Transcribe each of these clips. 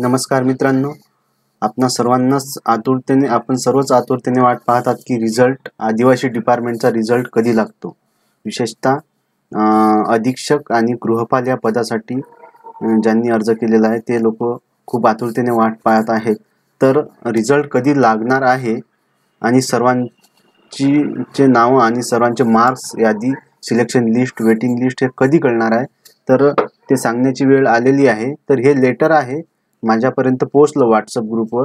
नमस्कार मित्रांनो. आपणा सर्वांनाच आतुरतेने आपण सर्वच आतुरतेने वाट पाहतात की रिझल्ट आदिवासी डिपार्टमेंटचा रिझल्ट कधी लागतो? विशेषतः अधीक्षक आणि गृहपाल या पदासाठी ज्यांनी अर्ज केलेला आहे ते लोक खूप आतुरतेने वाट पाहत आहेत. तर रिझल्ट कधी लागणार आहे आणि सर्वांची चे नावं आणि सर्वांचे मार्क्स यादी सिलेक्शन लिस्ट वेटिंग लिस्ट हे कधी कळणार आहे? तर ते सांगण्याची वेळ आलेली आहे. तर हे लेटर आहे माझ्यापर्यंत पोचलं व्हॉट्सअप ग्रुपवर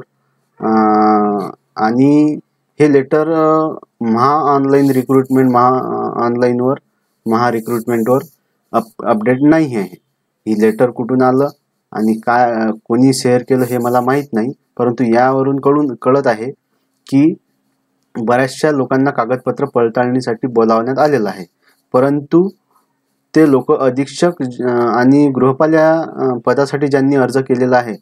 आणि हे letter Maha online recruitment Maha ऑनलाईनवर महा रिक्रुटमेंटवर अप अपडेट नाही आहे. ही लेटर कुठून आलं आणि काय कोणी शेअर केलं हे मला माहीत नाही. परंतु यावरून कळून कळत आहे की बऱ्याचशा लोकांना कागदपत्र पडताळणीसाठी बोलावण्यात आलेलं आहे. परंतु ते लोक अधीक्षक आणि गृहपाल्या पदासाठी ज्यांनी अर्ज केलेला आहे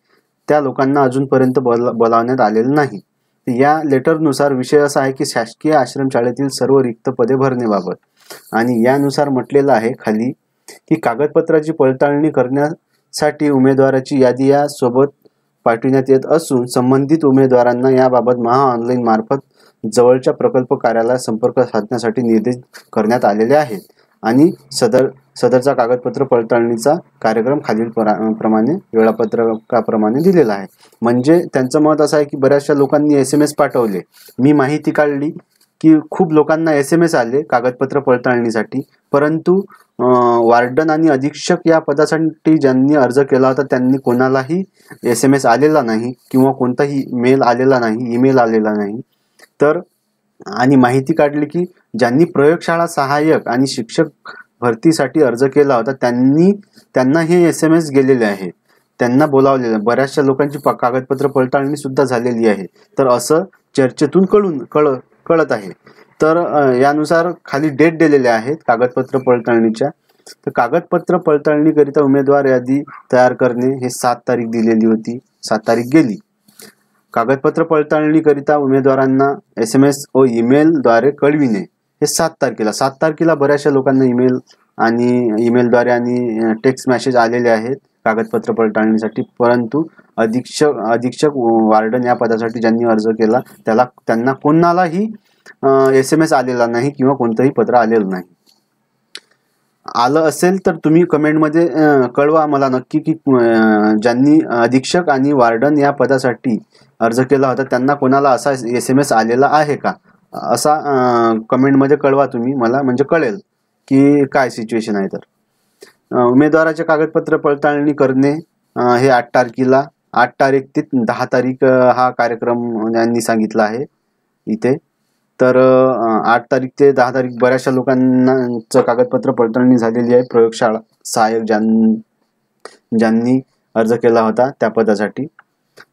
त्या लोकांना अजूनपर्यंत बोल बोलावण्यात आलेलं नाही. या लेटरनुसार विषय असा आहे की शासकीय आश्रमशाळेतील सर्व रिक्त पदे भरण्याबाबत आणि यानुसार म्हटलेलं आहे खाली की कागदपत्राची पडताळणी करण्यासाठी उमेदवाराची यादी या सोबत पाठविण्यात येत असून संबंधित उमेदवारांना याबाबत महा ऑनलाईन मार्फत जवळच्या प्रकल्प कार्यालयात संपर्क साधण्यासाठी निर्देश करण्यात आलेले आहेत. आणि सदर सदरचा कागदपत्र पडताळणीचा कार्यक्रम खालील प्रमाणे वेळापत्रकाप्रमाणे दिलेला आहे. म्हणजे त्यांचं मत असं आहे की बऱ्याचशा लोकांनी एस एम एस पाठवले. मी माहिती काढली की खूप लोकांना एस एम एस आले कागदपत्र पडताळणीसाठी. परंतु वार्डन आणि अधीक्षक या पदासाठी ज्यांनी अर्ज केला होता त्यांनी कोणालाही एस एम एस आलेला नाही किंवा कोणताही मेल आलेला नाही ईमेल आलेला नाही. तर आणि माहिती काढली की ज्यांनी प्रयोगशाळा सहाय्यक आणि शिक्षक भरतीसाठी अर्ज केला होता त्यांनी त्यांना हे एस एम एस गेलेले आहे. त्यांना बोलावलेलं बऱ्याचशा लोकांची कागदपत्र पडताळणी सुद्धा झालेली आहे. तर असं चर्चेतून कळून कळ कळत आहे. तर यानुसार खाली डेट दिलेल्या आहेत कागदपत्र पडताळणीच्या. तर कागदपत्र पडताळणीकरिता उमेदवार यादी तयार करणे हे सात तारीख दिलेली होती सात तारीख गेली. कागदपत्र पडताळणीकरिता उमेदवारांना एस एम एस व ईमेलद्वारे कळविणे. हे सात तारखेला. सात तारखेला बऱ्याचशा लोकांना ईमेल आणि ईमेलद्वारे आणि टेक्स्ट मेसेज आलेले आहेत कागदपत्र पडताळणीसाठी परंतु अधीक्षक अधीक्षक वार्डन या पदासाठी ज्यांनी अर्ज केला त्याला त्यांना कोणालाही एस एम एस आलेला नाही किंवा कोणतंही पत्र आलेलं नाही. आलं असेल तर तुम्ही कमेंटमध्ये कळवा मला नक्की की ज्यांनी अधीक्षक आणि वार्डन या पदासाठी अर्ज केला होता त्यांना कोणाला असा एस एम एस आलेला आहे का? असा कमेंटमध्ये कळवा तुम्ही मला म्हणजे कळेल की काय सिच्युएशन आहे तर. उमेदवाराचे कागदपत्र पडताळणी करणे हे आठ तारखेला आठ तारीख ते दहा तारीख हा कार्यक्रम यांनी सांगितला आहे इथे. तर आठ तारीख ते दहा तारीख बऱ्याचशा लोकांनाचं कागदपत्र पडताळणी झालेली आहे. प्रयोगशाळा सहाय्यक ज्यां ज्यांनी अर्ज केला होता त्या पदासाठी.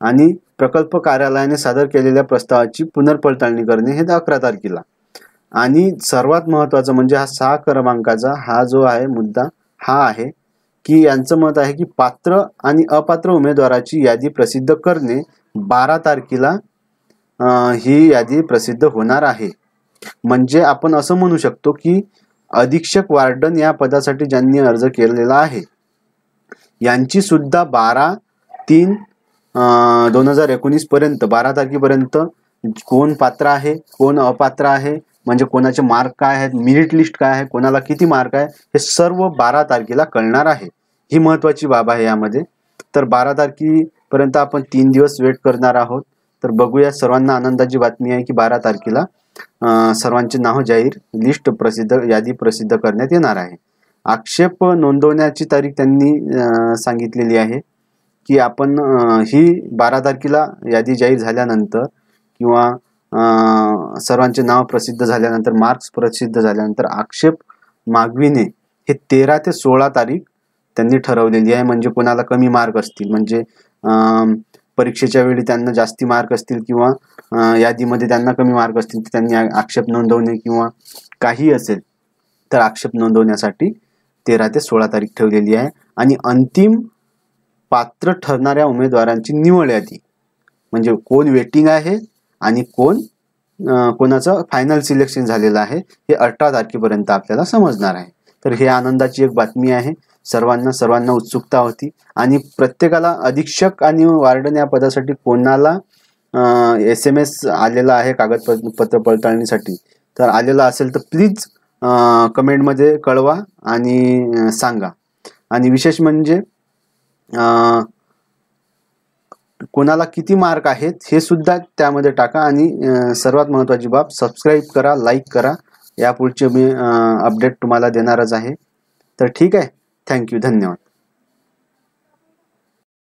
आणि प्रकल्प कार्यालयाने सादर केलेल्या प्रस्तावाची पुनर्पडताळणी करणे हे अकरा तारखेला. आणि सर्वात महत्वाचं म्हणजे हा सहा क्रमांकाचा हा जो आहे मुद्दा हा आहे की यांचं मत आहे की पात्र आणि अपात्र उमेदवाराची यादी प्रसिद्ध करणे बारा तारखेला ही यादी प्रसिद्ध होणार आहे. म्हणजे आपण असं म्हणू शकतो की अधीक्षक वार्डन या पदासाठी ज्यांनी अर्ज केलेला आहे यांची सुद्धा बारा तीन दोन हजार एकोणीस पर्यंत बारा तारखेपर्यंत कोण पात्र आहे कोण अपात्र आहे म्हणजे कोणाचे मार्क काय आहेत मिरिट लिस्ट काय आहे कोणाला किती मार्क आहे हे सर्व बारा तारखेला कळणार आहे. ही महत्वाची बाब आहे यामध्ये. तर बारा तारखेपर्यंत आपण तीन दिवस वेट करणार आहोत. तर बघूया सर्वांना आनंदाची बातमी आहे की बारा तारखेला सर्वांचे नाव जाहीर लिस्ट प्रसिद्ध यादी प्रसिद्ध करण्यात येणार आहे. आक्षेप नोंदवण्याची तारीख त्यांनी सांगितलेली आहे. की आपण ही बारा तारखेला यादी जाहीर झाल्यानंतर किंवा सर्वांचे नाव प्रसिद्ध झाल्यानंतर मार्क्स प्रसिद्ध झाल्यानंतर आक्षेप मागविणे हे तेरा ते सोळा तारीख त्यांनी ठरवलेली आहे. म्हणजे कोणाला कमी मार्क असतील म्हणजे परीक्षेच्या वेळी त्यांना जास्ती मार्क असतील किंवा यादीमध्ये त्यांना कमी मार्क असतील तर त्यांनी आक्षेप नोंदवणे किंवा काही असेल तर आक्षेप नोंदवण्यासाठी तेरा ते सोळा तारीख ठेवलेली आहे. आणि अंतिम पात्र ठरणाऱ्या उमेदवारांची निवड यादी म्हणजे कोण वेटिंग आहे आणि कोण कोणाचं फायनल सिलेक्शन झालेलं आहे हे अठरा तारखेपर्यंत आपल्याला समजणार आहे. तर हे आनंदाची एक बातमी आहे. सर्वांना सर्वांना उत्सुकता होती. आणि प्रत्येकाला अधीक्षक आणि वार्डन या पदासाठी कोणाला एस एम एस आलेला आहे कागदपत्र पडताळणीसाठी तर आलेला असेल तर प्लीज कमेंटमध्ये कळवा आणि सांगा. आणि विशेष म्हणजे कोणाला किती मार्क आहेत हे सुद्धा त्यामध्ये टाका आणि सर्वात महत्त्वाची बाब सबस्क्राईब करा लाईक करा. यापुढचे मी अपडेट तुम्हाला देणारच आहे. तर ठीक आहे. थँक्यू धन्यवाद.